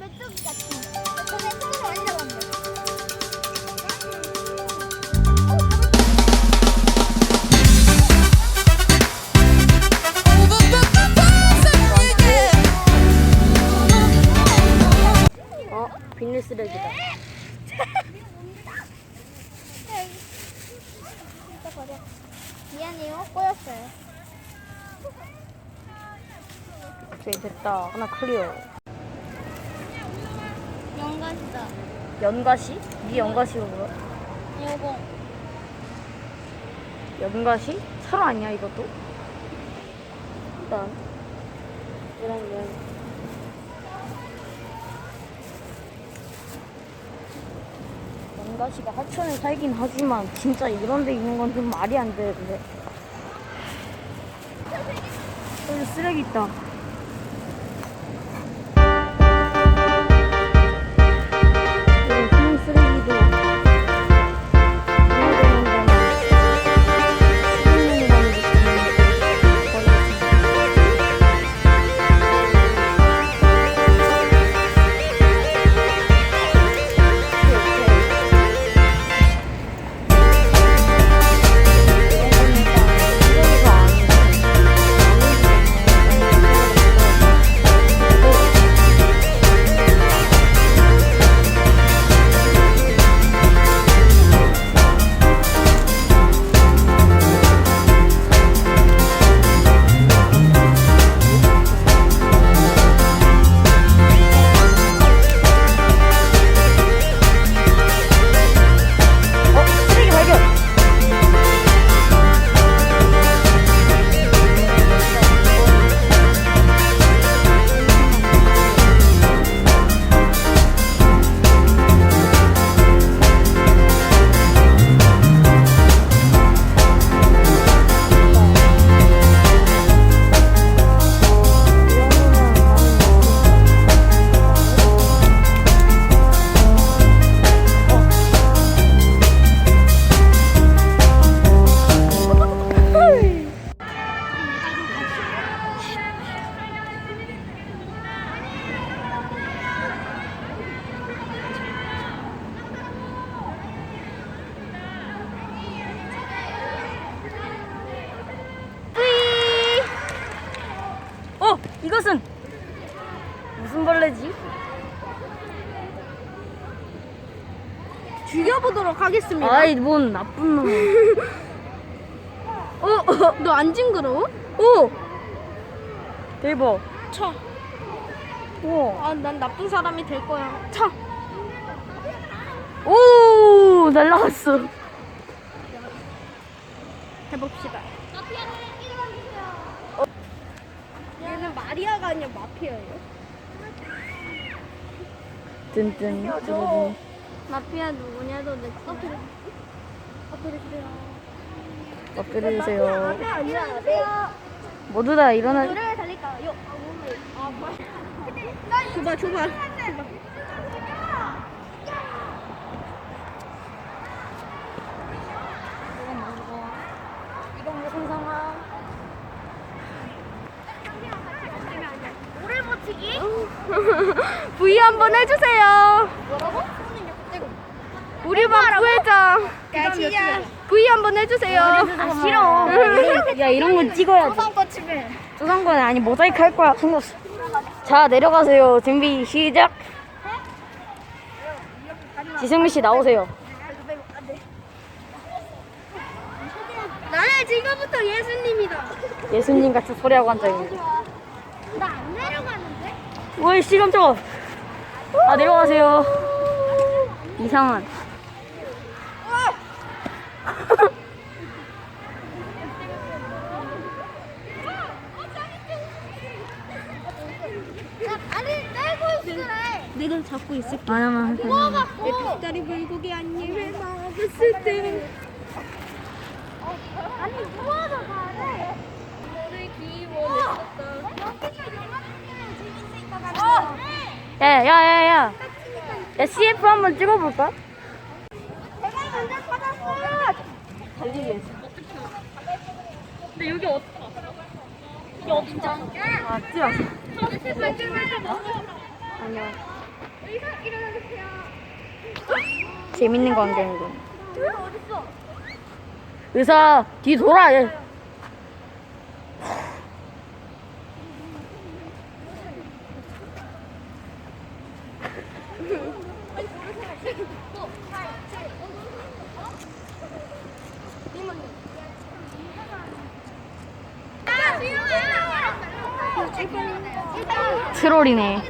메뚜기 같은. 만져봤는데. 어? 비닐 쓰레기다. 미안해요. 꼬였어요. 오케이 됐다. 하나 클리어. 연가시다. 연가시? 네 연가시로 뭐야? 요거. 연가시? 차로 아니야 이것도? 일단 이런 연. 연가시가 하천에 살긴 하지만 진짜 이런 데 있는 건 좀 말이 안 되는데. 여기 쓰레기 있다. 죽여보도록 하겠습니다. 아이, 뭔 나쁜 놈. 어, 어, 너 안 징그러워? 오! 대박. 쳐. 우와. 아, 난 나쁜 사람이 될 거야. 쳐. 오! 날라갔어. 해봅시다. 얘는 마리아가 아니라 마피아예요. 뜬뜬. 뜬뜬. 마피아 누구냐도 내 커피를. 커피를 주세요. 엎드려 주세요. 안녕하세요. 모두 다 일어나. 노래를 달릴까요? 아, 몸을. 아, 뭐. 줘봐, 줘봐. 이건 무슨 상황? 오래 버티기? V 한번 해주세요. 뭐라고? 우리 반 야지야. V 한번 해주세요. 아, 싫어. 야, 이런 건 찍어야지. 소상권 침해. 조상권 아니 모자이크 할 거야. 상관없어. 자, 내려가세요. 준비 시작. 지승민 씨 나오세요. 나는 지금부터 예수님이다. 예수님 같은 소리 하고 앉아 있는. 나안 내려가는데? 왜 시험 저거? 아 내려가세요. 이상한. 나 다리 떼고 있으래. 내가 잡고 있을게. 아나만. 내 닭다리 불고기 한 입에 먹었을 때. 아니 누워서 가래. 너를 기원했었다. 여기가 영화 찍으면 재밌을 것 같아. 야 야 야 야. 야 CF 한번 찍어볼까? 제가 먼저 찾았어요. 달리기. 근데 여기 어떻게? 여기 없잖아. 아 뛰어. 일어나주세요. 재밌는 광경이군. 의사 뒤 돌아. 얘. 아! 트롤이네.